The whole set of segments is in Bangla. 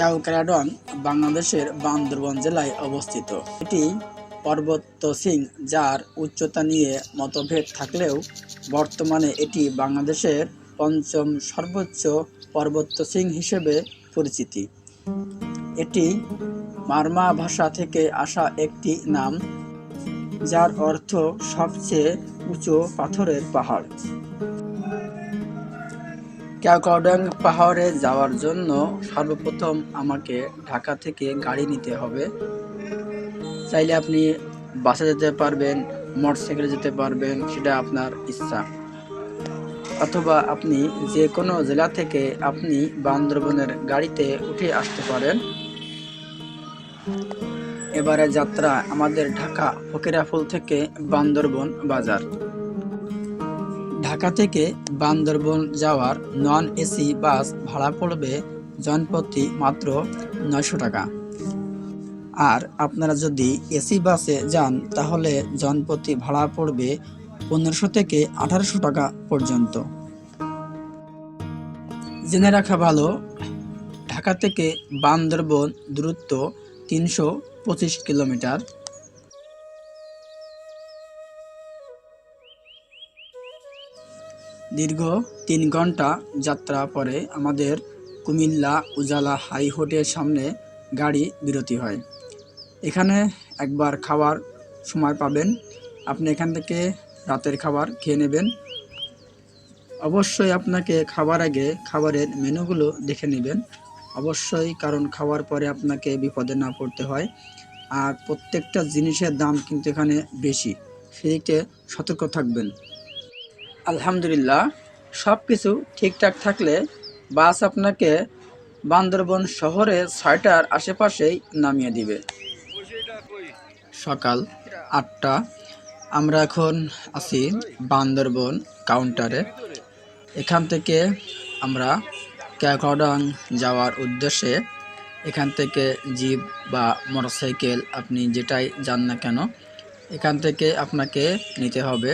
ক্যাওক্রাডং বাংলাদেশের বান্দরবান জেলায় অবস্থিত। এটি পর্বত সিং যার উচ্চতা নিয়ে মতভেদ থাকলেও বর্তমানে এটি বাংলাদেশের পঞ্চম সর্বোচ্চ পর্বত সিং হিসেবে পরিচিতি। এটি মারমা ভাষা থেকে আসা একটি নাম, যার অর্থ সবচেয়ে উঁচু পাথরের পাহাড়। ক্যাওকাউডাং পাহাড়ে যাওয়ার জন্য সর্বপ্রথম আমাকে ঢাকা থেকে গাড়ি নিতে হবে। চাইলে আপনি বাসে যেতে পারবেন, মোটরসাইকেলে যেতে পারবেন, সেটা আপনার ইচ্ছা। অথবা আপনি যে কোনো জেলা থেকে আপনি বান্দরবনের গাড়িতে উঠে আসতে পারেন। এবারে যাত্রা আমাদের ঢাকা ফকিরাফুল থেকে বান্দরবন বাজার। ঢাকা থেকে বান্দরবন যাওয়ার নন এসি বাস ভাড়া পড়বে জনপ্রতি মাত্র নয়শো টাকা। আর আপনারা যদি এসি বাসে যান, তাহলে জনপ্রতি ভাড়া পড়বে পনেরোশো থেকে আঠারোশো টাকা পর্যন্ত। জেনে রাখা ভালো, ঢাকা থেকে বান্দরবন দূরত্ব তিনশো পঁচিশ কিলোমিটার। দীর্ঘ তিন ঘণ্টা যাত্রা পরে আমাদের কুমিল্লা উজালা হাইকোর্টের সামনে গাড়ি বিরতি হয়। এখানে একবার খাওয়ার সময় পাবেন। আপনি এখান থেকে রাতের খাবার খেয়ে নেবেন। অবশ্যই আপনাকে খাবার আগে খাবারের মেনুগুলো দেখে নেবেন। অবশ্যই কারণ খাওয়ার পরে আপনাকে বিপদে না পড়তে হয়। আর প্রত্যেকটা জিনিসের দাম কিন্তু এখানে বেশি। সেদিকে সতর্ক থাকবেন। আলহামদুলিল্লাহ সব কিছু ঠিকঠাক থাকলে বাস আপনাকে বান্দরবন শহরে ছয়টার আশেপাশেই নামিয়ে দিবে। সকাল আটটা, আমরা এখন আছি বান্দরবন কাউন্টারে। এখান থেকে আমরা ক্যাকডাং যাওয়ার উদ্দেশ্যে এখান থেকে জিপ বা মোটরসাইকেল আপনি যেটাই যান না কেন, এখান থেকে আপনাকে নিতে হবে।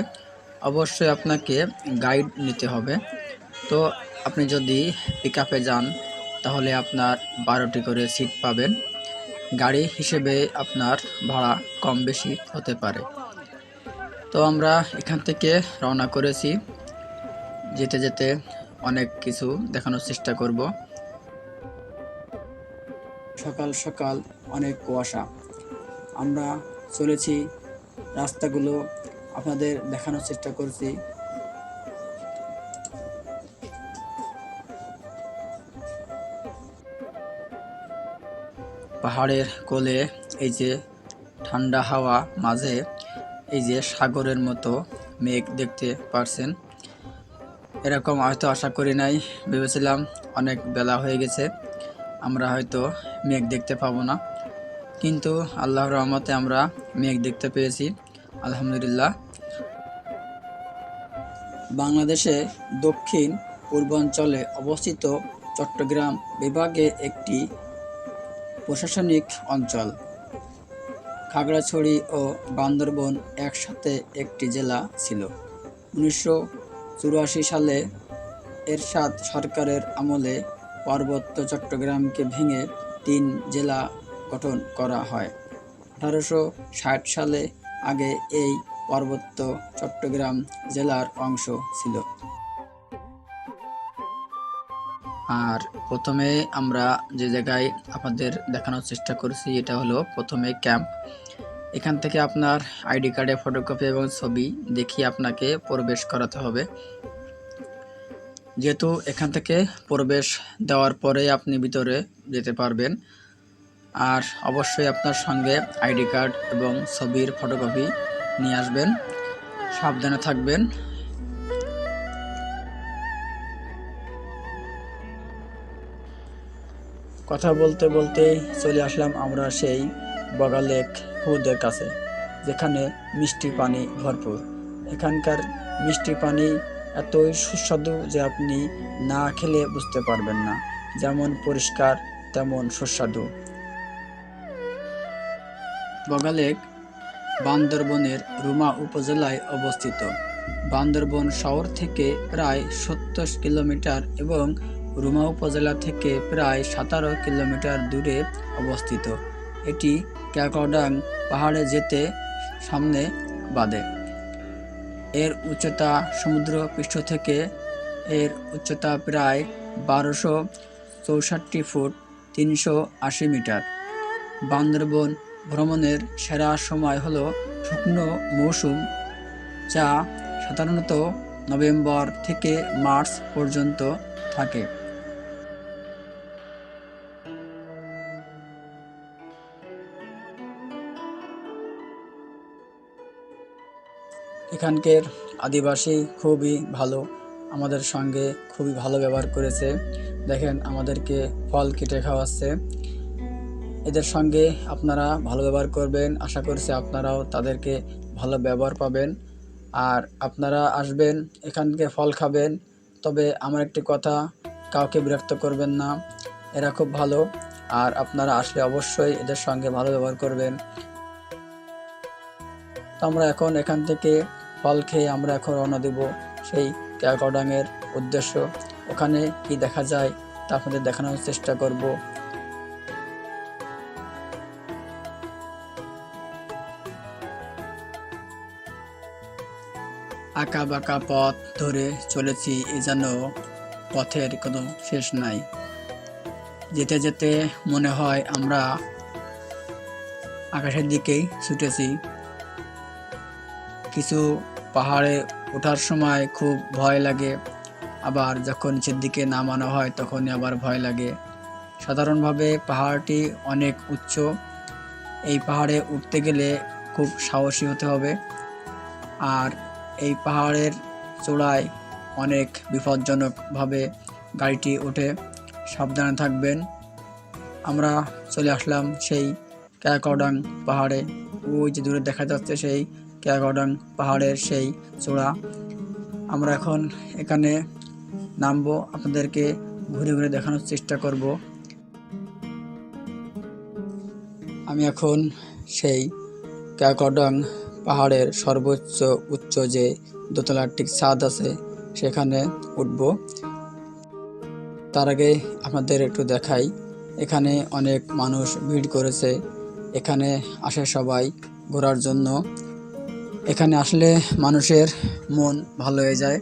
অবশ্যই আপনাকে গাইড নিতে হবে। তো আপনি যদি পিক যান, তাহলে আপনার বারোটি করে সিট পাবেন। গাড়ি হিসেবে আপনার ভাড়া কম বেশি হতে পারে। তো আমরা এখান থেকে রওনা করেছি। যেতে যেতে অনেক কিছু দেখানোর চেষ্টা করব। সকাল সকাল অনেক কুয়াশা। আমরা চলেছি রাস্তাগুলো আপনাদের দেখানোর চেষ্টা করছি। পাহাড়ের কোলে এই যে ঠান্ডা হাওয়া, মাঝে এই যে সাগরের মতো মেঘ দেখতে পারছেন। এরকম হয়তো আশা করি নাই, ভেবেছিলাম অনেক বেলা হয়ে গেছে, আমরা হয়তো মেঘ দেখতে পাবো না। কিন্তু আল্লাহর রহমতে আমরা মেঘ দেখতে পেয়েছি, আলহামদুলিল্লাহ। বাংলাদেশে দক্ষিণ পূর্বাঞ্চলে অবস্থিত চট্টগ্রাম বিভাগে একটি প্রশাসনিক অঞ্চল। খাগড়াছড়ি ও বান্দরবন একসাথে একটি জেলা ছিল। উনিশশো চুরাশি সালে এরশাদ সরকারের আমলে পার্বত্য চট্টগ্রামকে ভেঙে তিন জেলা গঠন করা হয়। আঠারোশো ষাট সালে আগে এই পার্বত্য চট্টগ্রাম জেলার অংশ ছিল। আর প্রথমে আমরা যে জায়গায় আপনাদের দেখানোর চেষ্টা করেছি, এটা হলো প্রথমে ক্যাম্প। এখান থেকে আপনার আইডি কার্ডে ফটোকপি এবং ছবি দেখিয়ে আপনাকে প্রবেশ করাতে হবে। যেহেতু এখান থেকে প্রবেশ দেওয়ার পরে আপনি ভিতরে যেতে পারবেন, আর অবশ্যই আপনার সঙ্গে আইডি কার্ড এবং ছবির ফটোকপি নিয়ে আসবেন। সাবধানে থাকবেন। কথা বলতে বলতে চলে আসলাম আমরা সেই বগালেক হ্রদের কাছে, যেখানে মিষ্টি পানি ভরপুর। এখানকার মিষ্টি পানি এতই সুস্বাদু যে আপনি না খেলে বুঝতে পারবেন না। যেমন পরিষ্কার, তেমন সুস্বাদু। বগালেক বান্দরবনের রুমা উপজেলায় অবস্থিত। বান্দরবন শহর থেকে প্রায় সত্তর কিলোমিটার এবং রুমা উপজেলা থেকে প্রায় সতেরো কিলোমিটার দূরে অবস্থিত। এটি ক্যাকডাং পাহাড়ে যেতে সামনে বাদে এর উচ্চতা সমুদ্র পৃষ্ঠ থেকে এর উচ্চতা প্রায় বারোশো চৌষট্টি ফুট, তিনশো আশি মিটার। বান্দরবন ভ্রমণের সেরা সময় হলো শুকনো মৌসুম, যা সাধারণত নভেম্বর থেকে মার্চ পর্যন্ত থাকে। এখানকার আদিবাসী খুবই ভালো, আমাদের সঙ্গে খুবই ভালো ব্যবহার করেছে। দেখেন, আমাদেরকে ফল কেটে খাওয়াচ্ছে। এদের সঙ্গে আপনারা ভালো ব্যবহার করবেন। আশা করছি আপনারাও তাদেরকে ভালো ব্যবহার পাবেন। আর আপনারা আসবেন, এখানকে ফল খাবেন। তবে আমার একটি কথা, কাউকে বিরক্ত করবেন না। এরা খুব ভালো। আর আপনারা আসলে অবশ্যই এদের সঙ্গে ভালো ব্যবহার করবেন। তো আমরা এখন এখান থেকে ফল খেয়ে আমরা এখন রওনা দেব সেই ক্যাকডাঙের উদ্দেশ্য। ওখানে কি দেখা যায় তা আপনাদের দেখানোর চেষ্টা করব। আঁকা বাঁকা পথ ধরে চলেছি এ যেন পথের কোনো শেষ নাই। যেতে যেতে মনে হয় আমরা আকাশের দিকেই ছুটেছি। কিছু পাহাড়ে ওঠার সময় খুব ভয় লাগে। আবার যখন নিচের দিকে নামানো হয় তখনই আবার ভয় লাগে। সাধারণভাবে পাহাড়টি অনেক উচ্চ। এই পাহাড়ে উঠতে গেলে খুব সাহসী হতে হবে। আর এই পাহাড়ের চূড়ায় অনেক বিপজ্জনকভাবে গাড়িটি ওঠে সাবধানে থাকবেন। আমরা চলে আসলাম সেই ক্যাকডাং পাহাড়ে। ওই যে দূরে দেখা যাচ্ছে সেই ক্যাকডাং পাহাড়ের সেই চূড়া। আমরা এখন এখানে নামবো, আপনাদেরকে ঘুরে ঘুরে দেখানোর চেষ্টা করব। আমি এখন সেই ক্যাকডাং পাহাড়ের সর্বোচ্চ উচ্চ যে দোতলার ঠিক ছাদ আছে, সেখানে উঠব। তার আগে আপনাদের একটু দেখাই, এখানে অনেক মানুষ ভিড় করেছে। এখানে আসে সবাই ঘোরার জন্য। এখানে আসলে মানুষের মন ভালো হয়ে যায়।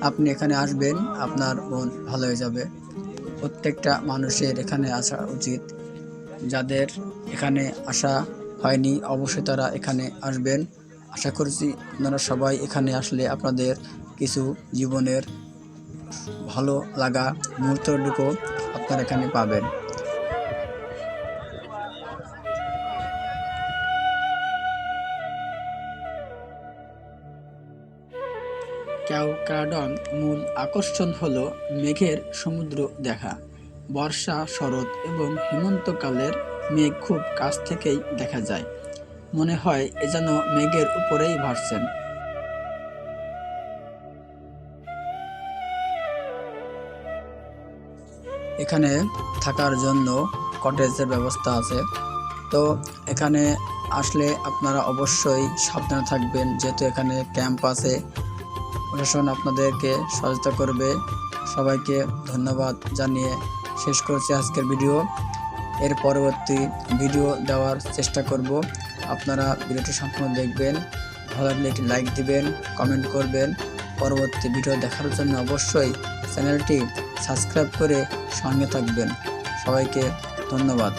আপনি এখানে আসবেন, আপনার মন ভালো হয়ে যাবে। প্রত্যেকটা মানুষের এখানে আসা উচিত। যাদের এখানে আসা হয়নি, অবশ্যই তারা এখানে আসবেন। আশা করছি আপনারা সবাই এখানে আসলে আপনাদের কিছু জীবনের ভালো লাগা মুহূর্তটুকু আপনারা এখানে পাবেন। ক্যাওক্রাডং মূল আকর্ষণ হল মেঘের সমুদ্র দেখা। বর্ষা, শরৎ এবং হেমন্তকালের মেঘ খুব কাছ থেকেই দেখা যায়। মনে হয় এ যেন মেঘের উপরেই ভাসছেন। এখানে থাকার জন্য কটেজের ব্যবস্থা আছে। তো এখানে আসলে আপনারা অবশ্যই সাবধানে থাকবেন, যেহেতু এখানে ক্যাম্প আছে। প্রশাসন আপনাদেরকে সহায়তা করবে। সবাইকে ধন্যবাদ জানিয়ে শেষ করছি আজকের ভিডিও। এর পরবর্তী ভিডিও দেওয়ার চেষ্টা করব। আপনারা ভিডিওটি সম্পূর্ণ দেখবেন, ভালো লাগলে একটি লাইক দিবেন, কমেন্ট করবেন। পরবর্তী ভিডিও দেখার জন্য অবশ্যই চ্যানেলটি সাবস্ক্রাইব করে সঙ্গে থাকবেন। সবাইকে ধন্যবাদ।